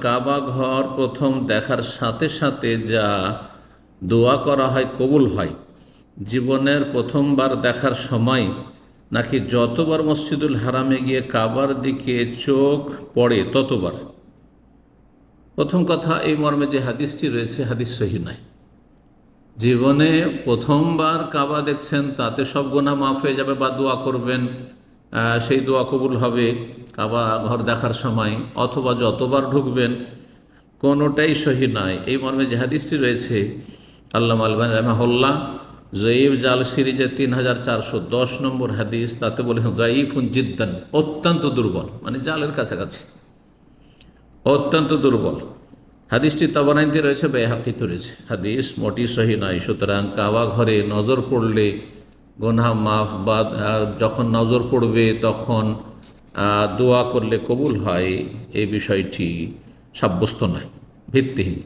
কাবা ঘর প্রথম দেখার সাথে সাথে যা দোয়া করা হয়, কবুল হয়। জীবনের প্রথমবার দেখার সময় নাকি যতবার মসজিদুল হারামে গিয়ে কাবার দিকে চোখ পড়ে, ততবার। প্রথম কথা, এই মর্মে যে হাদিসটি রয়েছে, হাদিস সহি নয়। জীবনে প্রথমবার কাবা দেখছেন, তাতে সব গোনা মাফ হয়ে যাবে বা দোয়া করবেন। সেই দোয়া কবুল হবে কাবা ঘর দেখার সময়। অথবা যতবার ঢুকবেন, কোনোটাই সহি নয়। এই মর্মে যে হাদিসটি রয়েছে আল্লাহ আলবান রহমাহুল্লাহ, জয়ীব জাল সিরিজে তিন হাজার চারশো দশ নম্বর হাদিস, তাতে বলেছেন, জয়ীফুন জিদ্দান, অত্যন্ত দুর্বল। মানে জালের কাছাকাছি। অত্যন্ত দুর্বল। হাদিসটি তবানাইতে রয়েছে, বেহাকিতে রয়েছে। হাদিস মোটি সহি নয়। সুতরাং কাবা ঘরে নজর পড়লে গোনা মাফ বা যখন নজর পড়বে তখন দোয়া করলে কবুল হয়, এই বিষয়টি সাব্যস্ত নয়, ভিত্তিহীন।